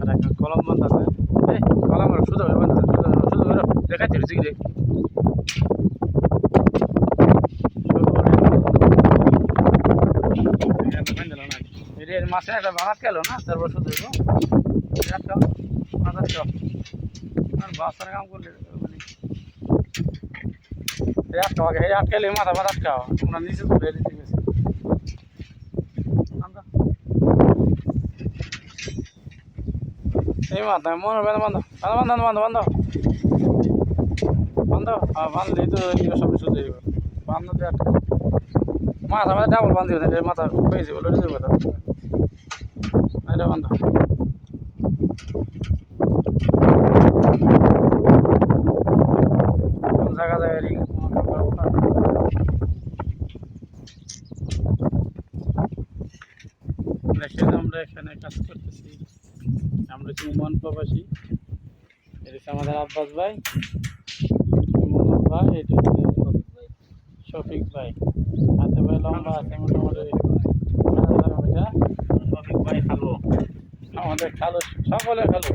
আর একটা কলম বন্ধ আছে এই, কলম শুধু শুধু শুধু দেখাচ্ছি রুচি রে এর মাসে একটা ভাত খেলো না, তারপর শুধু আর বাসার কাম করলে মানে আটকালে মাথা মাথা আটকাও তোমরা নিচে তুলে দিতে এই মাথা মনে বেঁধে বান্ধব বান্ধব বান্ধব বান্ধব বান্ধব হ্যাঁ বান্ধলেই তো সব শুধু বান্ধব আটকা মাথা মাথা ডাবল বান্ধি মাথা পেয়েছে বলে দেবো এটা। বান্ধব কোন জায়গা জায়গায় রিং দেখেন, আমরা এখানে কাজ করতেছি। আমরা হচ্ছি মন প্রবাসী এটা হচ্ছে আমাদের আব্বাস ভাই। মনোর ভাই এটা হচ্ছে শফিক ভাই। হাতে ভাই লম্বা আছে মোটামুটি। শফিক ভাই খালো। আমাদের খালু সকলে খালু।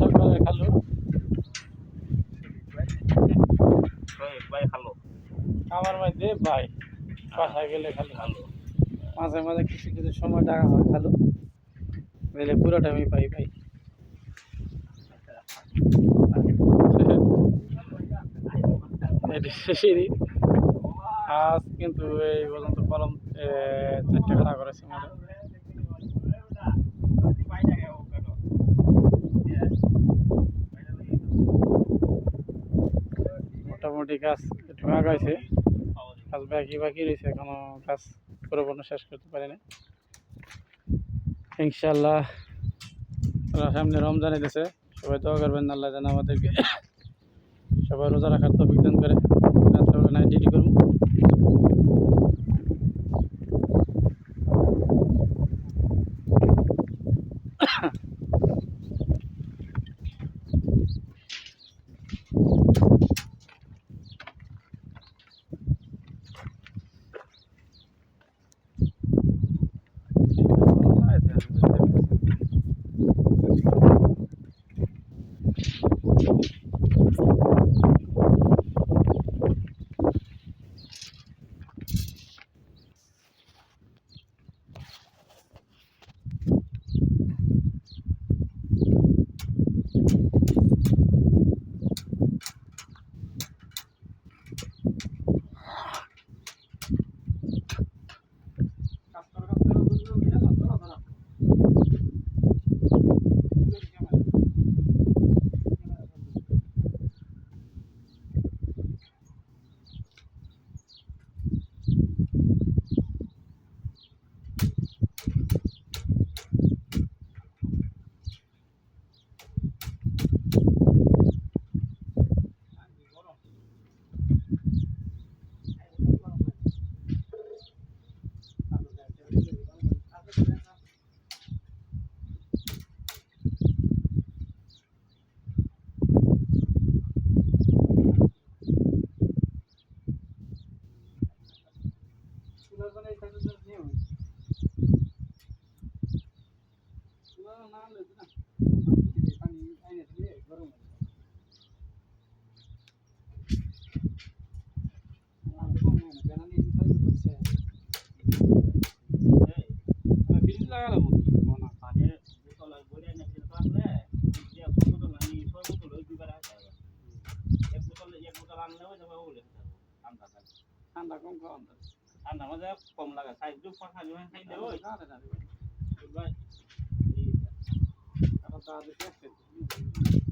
সকলে খালু। শফিক ভাই খালো। আমার ভাই দেব ভাই বাসায় গেলে খালু। খালো। মাঝে মাঝে কিছু কিছু সময় টাকা হয় খালু। দিলে পুরোটা আমি পাই সিঁড়ি আজ কিন্তু এই পর্যন্ত কলম চারটে খাড়া করেছে মোটে। মোটামুটি কাজ একটু আগাইছে কাজ বাকি বাকি রয়েছে, এখনও কাজ পুরোপূর্ণ শেষ করতে পারি না ইনশাল্লাহ সামনে রমজান এসেছে। সবাই দোয়া করবেন আল্লাহ যেন আমাদেরকে সবাই রোজা রাখার তো বিজ্ঞান করে। রাত্রেবেলা নাইট ঠান্ডা কম কম ঠান্ডা মাঝে কম লাগে সাইজ দু পাখা জমে খাই দেব sadece.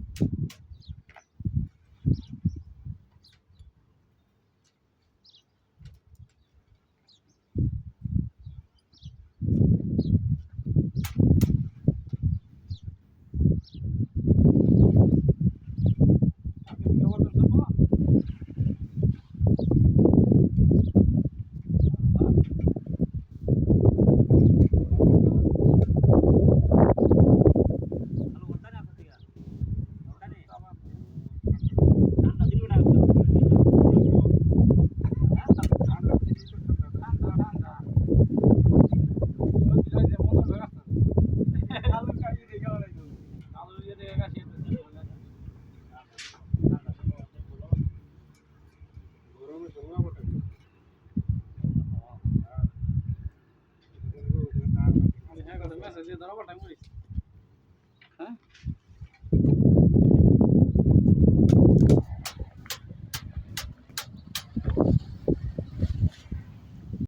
হ্যাঁ